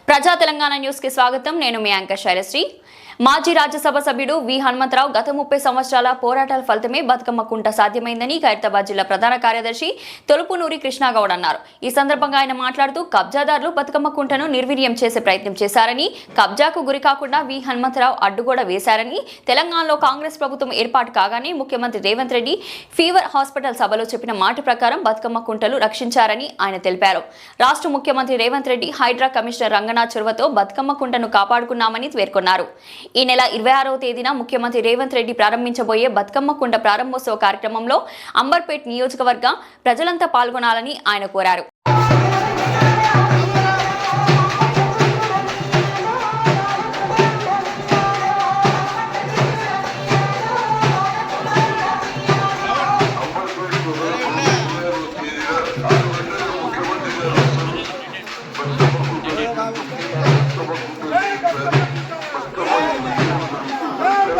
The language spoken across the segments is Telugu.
ప్రజా తెలంగాణ న్యూస్కి స్వాగతం. నేను మీ యాంకర్ శైలశ్రీ. మాజీ రాజ్యసభ సభ్యుడు వి హనుమంతరావు గత ముప్పై సంవత్సరాల పోరాటాల ఫలితమే బతుకమ్మ కుంట సాధ్యమైందని ఖైరతాబాద్ జిల్లా ప్రధాన కార్యదర్శి తొలుపునూరి కృష్ణాగౌడ్ అన్నారు. ఈ సందర్భంగా ఆయన మాట్లాడుతూ కబ్జాదారులు బతుకమ్మ కుంటను నిర్వీర్యం చేసే ప్రయత్నం చేశారని కబ్జాకు గురి కాకుండా వి హనుమంతరావు అడ్డుగోడ వేశారని తెలంగాణలో కాంగ్రెస్ ప్రభుత్వం ఏర్పాటు కాగానే ముఖ్యమంత్రి రేవంత్ రెడ్డి ఫీవర్ హాస్పిటల్ సభలో చెప్పిన మాట ప్రకారం బతుకమ్మ కుంటలు రక్షించారని ఆయన తెలిపారు. రాష్ట్ర ముఖ్యమంత్రి రేవంత్ రెడ్డి హైడ్రా కమిషనర్ రంగనాథ్ చొరవతో బతుకమ్మ కుంటను కాపాడుకున్నామని పేర్కొన్నారు. ఈ నెల ఇరవై ఆరవ తేదీన ముఖ్యమంత్రి రేవంత్ రెడ్డి ప్రారంభించబోయే బతుకమ్మ కుండ ప్రారంభోత్సవ కార్యక్రమంలో అంబర్పేట్ నియోజకవర్గ ప్రజలంతా పాల్గొనాలని ఆయన కోరారు.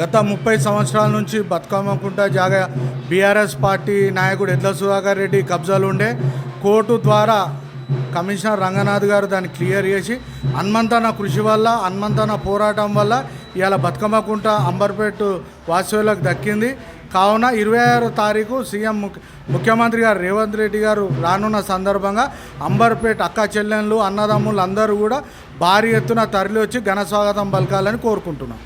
గత ముప్పై సంవత్సరాల నుంచి బతుకమ్మకుంట జాగ బీఆర్ఎస్ పార్టీ నాయకుడు ఎడ్ల సుధాకర్ రెడ్డి కబ్జాలు ఉండే. కోర్టు ద్వారా కమిషనర్ రంగనాథ్ గారు దాన్ని క్లియర్ చేసి హనుమంతన కృషి వల్ల హనుమంతన పోరాటం వల్ల ఇవాళ బతుకమ్మకుంట అంబర్పేట్ వాసులకు దక్కింది. కావున ఇరవై ఆరో తారీఖు సీఎం ముఖ్య- ముఖ్యమంత్రి గారు రేవంత్ రెడ్డి గారు రానున్న సందర్భంగా అంబర్పేట్ అక్క చెల్లెళ్ళు అన్నదమ్ములు అందరూ కూడా భారీ ఎత్తున తరలి వచ్చి ఘన స్వాగతం పలకాలని కోరుకుంటున్నాం.